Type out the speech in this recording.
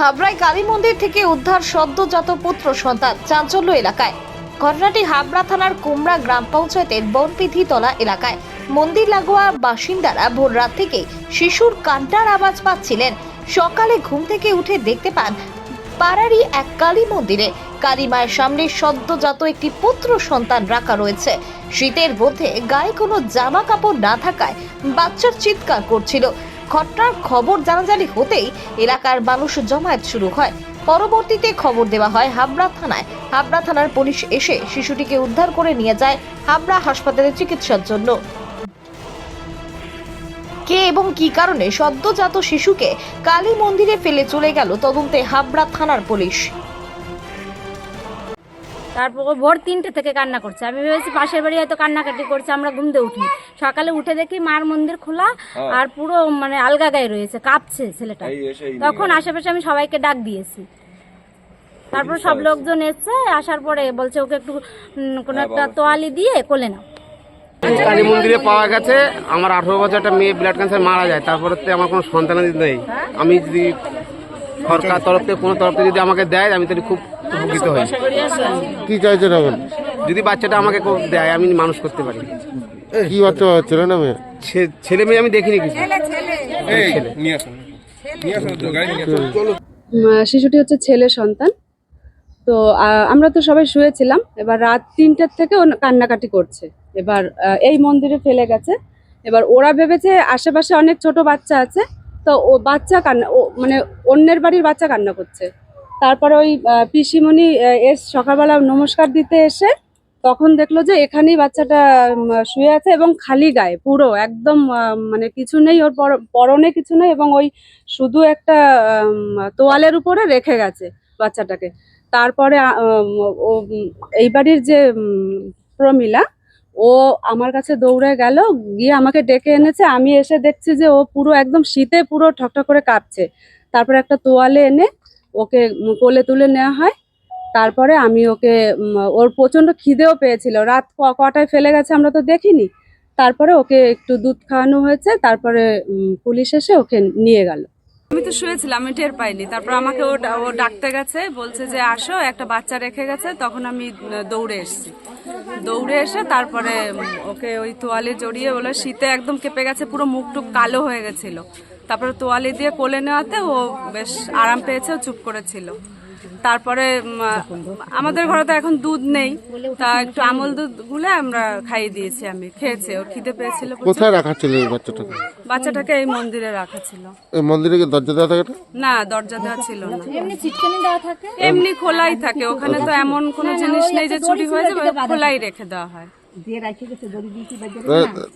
হাবড়ায় কালী মন্দির থেকে উদ্ধার সদ্যজাত পুত্র সন্তান চাঞ্চল্য এলাকায়। ঘটনাটি হাবড়া থানার কুমড়া গ্রাম পঞ্চায়েতের বনপিথিতলা এলাকায়। মন্দির লাগোয়া বাসিন্দারা ভোর রাত থেকে শিশুর কান্টার আওয়াজ পাচ্ছিলেন। সকালে ঘুম থেকে উঠে দেখতে পান, পাড়ারই এক কালী মন্দিরে কালী মায়ের সামনে সদ্যজাত একটি পুত্র সন্তান রাখা রয়েছে। শীতের মধ্যে গায়ে কোনো জামা কাপড় না থাকায় বাচ্চার চিৎকার করছিল। ঘটনার খবর জানাজানি হতেই এলাকার মানুষ জমায়েত শুরু হয়। পরবর্তীতে খবর দেওয়া হয় হাবড়া থানায়। হাবড়া থানার পুলিশ এসে শিশুটিকে উদ্ধার করে নিয়ে যায় হাবড়া হাসপাতালে চিকিৎসার জন্য। কে এবং কি কারণে সদ্যজাত শিশুকে কালী মন্দিরে ফেলে চলে গেল তদন্তে হাবড়া থানার পুলিশ। তারপর ও ভোর তিনটে থেকে কান্না করছে। আমি ভেবেছি পাশের বাড়ি হয়তো কান্নাকাটি করছে আমরা ঘুম দিয়ে উঠি সকালে উঠে দেখি মার মন্দির খোলা আর পুরো মানে আলগা গায়ে রয়েছে কাঁপছে ছেলেটা। তখন আশেপাশে আমি সবাইকে ডাক দিয়েছি। তারপর সব লোকজন এসছে আসার পরে বলছে ওকে একটু কোনো একটা তোয়ালি দিয়ে কোলে নাও। কালী মন্দিরে পাওয়া গেছে। আমার আঠারো বছর একটা মেয়ে ব্লাড ক্যান্সার মারা যায়। তারপরে আমার কোনো সন্তানাদি নেই। আমি যদি সরকার তরফ থেকে কোনো তরফ থেকে যদি আমাকে দেয় আমি তাহলে খুব উপকৃত হই। কি চাইছেন এখন? যদি বাচ্চাটা আমাকে কেউ দেয় আমি মানুষ করতে পারি। কি বাচ্চা ছেলে না মেয়ে? ছেলে মেয়ে আমি দেখিনি কিছু। শিশুটি হচ্ছে ছেলে সন্তান। তো আমরা তো সবাই শুয়েছিলাম। এবার রাত তিনটার থেকে ও কান্নাকাটি করছে। এবার এই মন্দিরে ফেলে গেছে। এবার ওরা ভেবেছে আশেপাশে অনেক ছোট বাচ্চা আছে। তো ও বাচ্চা কান্না, ও মানে অন্যের বাড়ির বাচ্চা কান্না করছে। তারপরে ওই পিসিমণি এস সকালবেলা নমস্কার দিতে এসে তখন দেখল যে এখানেই বাচ্চাটা শুয়ে আছে এবং খালি গায়ে, পুরো, একদম মানে কিছু নেই, ওর পর- পরনে কিছু নেই এবং ওই শুধু একটা তোয়ালের উপরে রেখে গেছে বাচ্চাটাকে। তারপরে এই বাড়ির যে প্রমিলা ও আমার কাছে দৌড়ে গেল, গিয়ে আমাকে ডেকে এনেছে। আমি এসে দেখছি যে ও পুরো একদম শীতে পুরো ঠকঠক করে কাঁপছে। তারপরে একটা তোয়ালে এনে ওকে কোলে তুলে নেওয়া হয়। তারপরে আমি ওকে ওর প্রচণ্ড খিদেও পেয়েছিল। রাত কটায় ফেলে গেছে আমরা তো দেখিনি। তারপরে ওকে একটু দুধ খাওয়ানো হয়েছে। তারপরে পুলিশ এসে ওকে নিয়ে গেল। আমি তো শুয়েছিলাম, আমি টের পাইনি। তারপর আমাকে ও ও ডাকতে গেছে, বলছে যে আসো, একটা বাচ্চা রেখে গেছে। তখন আমি দৌড়ে এসেছি। দৌড়ে এসে তারপরে ওকে ওই তোয়ালে জড়িয়ে বলে, শীতে একদম কেঁপে গেছে, পুরো মুখ টুক কালো হয়ে গেছিল। তারপরে তোয়ালে দিয়ে কোলে নেওয়াতে ও বেশ আরাম পেয়েছে, ও চুপ করেছিল। তারপরে আমাদের ঘরে তো এখন দুধ নেই। তা একটু আমল দুধ গুলে আমরা খাইয়ে দিয়েছি আমি খেয়েছে ওর খিদে পেয়েছিল কোথায় রাখা ছিল এই বাচ্চাটাকে? বাচ্চাটাকে এই মন্দিরে রাখা ছিল। এই মন্দিরে কি দরজা দেওয়া থাকে না? দরজা দেওয়া ছিল না। এমনি চিটকানি দেওয়া থাকে? এমনি খোলাই থাকে ওখানে তো এমন কোনো জিনিস নেই যে চুরি হয়ে যাবে খোলাই রেখে দেওয়া হয়। দিয়ে রাখি গেছে দড়ি তা-